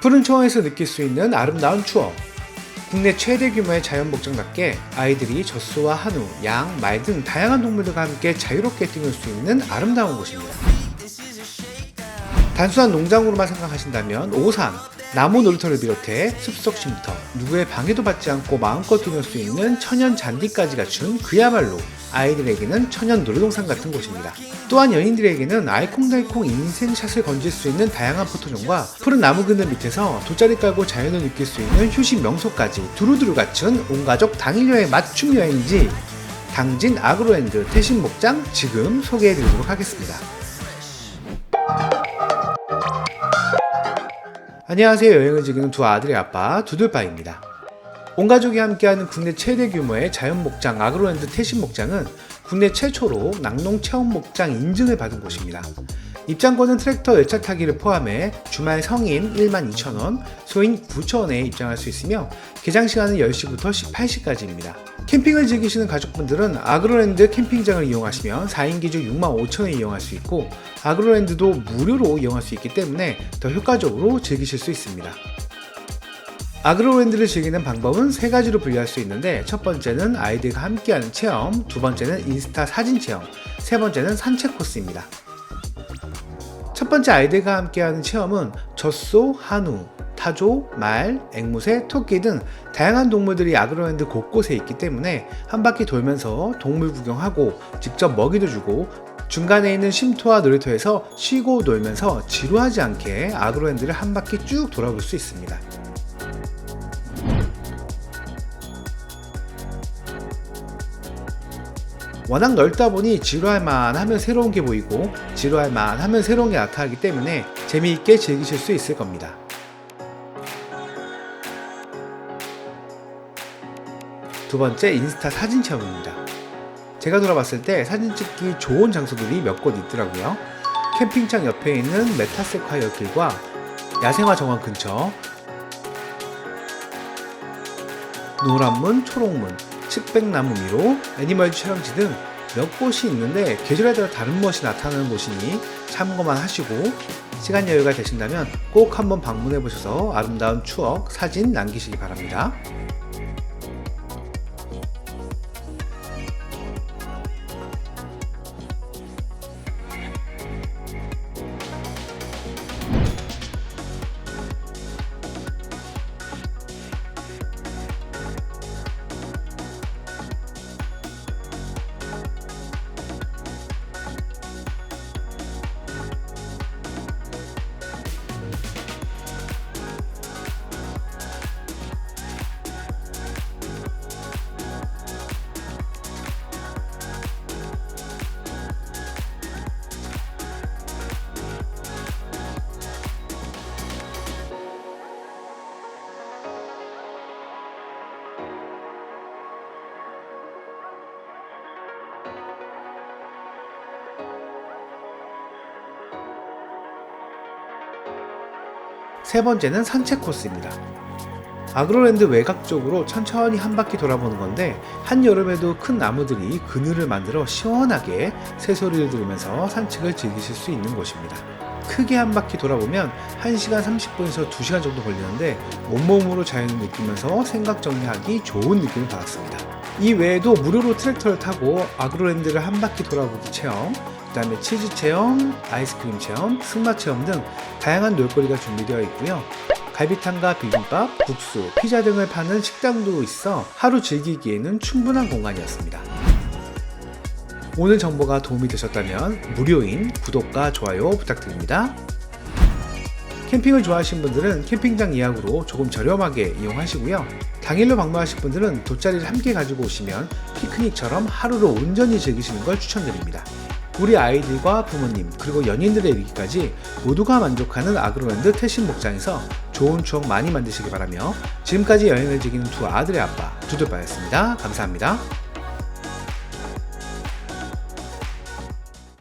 푸른 초원에서 느낄 수 있는 아름다운 추억. 국내 최대 규모의 자연 목장답게 아이들이 젖소와 한우, 양, 말 등 다양한 동물들과 함께 자유롭게 뛰놀 수 있는 아름다운 곳입니다. 단순한 농장으로만 생각하신다면 오산, 나무 놀이터를 비롯해 숲속 쉼터, 누구의 방해도 받지 않고 마음껏 뛰놀 수 있는 천연 잔디까지 갖춘 그야말로 아이들에게는 천연 놀이동산 같은 곳입니다. 또한 연인들에게는 알콩달콩 인생샷을 건질 수 있는 다양한 포토존과 푸른 나무 그늘 밑에서 돗자리 깔고 자연을 느낄 수 있는 휴식 명소까지 두루두루 갖춘 온가족 당일여행 맞춤 여행지 당진 아그로랜드 태신 목장 지금 소개해드리도록 하겠습니다. 안녕하세요. 여행을 즐기는 두 아들의 아빠 두들바입니다. 온 가족이 함께하는 국내 최대 규모의 자연 목장 아그로랜드 태신 목장은 국내 최초로 낙농 체험 목장 인증을 받은 곳입니다. 입장권은 트랙터 열차 타기를 포함해 주말 성인 12,000원, 소인 9,000원에 입장할 수 있으며 개장 시간은 10시부터 18시까지입니다. 캠핑을 즐기시는 가족분들은 아그로랜드 캠핑장을 이용하시면 4인 기준 65,000원에 이용할 수 있고 아그로랜드도 무료로 이용할 수 있기 때문에 더 효과적으로 즐기실 수 있습니다. 아그로랜드를 즐기는 방법은 세 가지로 분류할 수 있는데 첫 번째는 아이들과 함께하는 체험, 두 번째는 인스타 사진 체험, 세 번째는 산책 코스입니다. 첫 번째 아이들과 함께하는 체험은 젖소, 한우, 타조, 말, 앵무새, 토끼 등 다양한 동물들이 아그로랜드 곳곳에 있기 때문에 한 바퀴 돌면서 동물 구경하고 직접 먹이도 주고 중간에 있는 쉼터와 놀이터에서 쉬고 놀면서 지루하지 않게 아그로랜드를 한 바퀴 쭉 돌아볼 수 있습니다. 워낙 넓다 보니 지루할 만 하면 새로운 게 보이고 지루할 만 하면 새로운 게 나타나기 때문에 재미있게 즐기실 수 있을 겁니다. 두 번째 인스타 사진 체험입니다. 제가 돌아봤을 때 사진 찍기 좋은 장소들이 몇 곳 있더라고요. 캠핑장 옆에 있는 메타세콰이어 길과 야생화 정원 근처, 노란문, 초록문, 측백나무 미로, 애니멀 촬영지 등 몇 곳이 있는데 계절에 따라 다른 것이 나타나는 곳이니 참고만 하시고 시간 여유가 되신다면 꼭 한번 방문해 보셔서 아름다운 추억, 사진 남기시기 바랍니다. 세 번째는 산책 코스입니다. 아그로랜드 외곽 쪽으로 천천히 한 바퀴 돌아보는 건데 한여름에도 큰 나무들이 그늘을 만들어 시원하게 새소리를 들으면서 산책을 즐기실 수 있는 곳입니다. 크게 한 바퀴 돌아보면 1시간 30분에서 2시간 정도 걸리는데 온몸으로 자연을 느끼면서 생각 정리하기 좋은 느낌을 받았습니다. 이 외에도 무료로 트랙터를 타고 아그로랜드를 한 바퀴 돌아보기 체험, 그 다음에 치즈 체험, 아이스크림 체험, 승마 체험 등 다양한 놀거리가 준비되어 있고요. 갈비탕과 비빔밥, 국수, 피자 등을 파는 식당도 있어 하루 즐기기에는 충분한 공간이었습니다. 오늘 정보가 도움이 되셨다면 무료인 구독과 좋아요 부탁드립니다. 캠핑을 좋아하시는 분들은 캠핑장 예약으로 조금 저렴하게 이용하시고요. 당일로 방문하실 분들은 돗자리를 함께 가지고 오시면 피크닉처럼 하루를 온전히 즐기시는 걸 추천드립니다. 우리 아이들과 부모님 그리고 연인들에 이르기까지 모두가 만족하는 아그로랜드 태신 목장에서 좋은 추억 많이 만드시기 바라며 지금까지 여행을 즐기는 두 아들의 아빠 두들바였습니다. 감사합니다.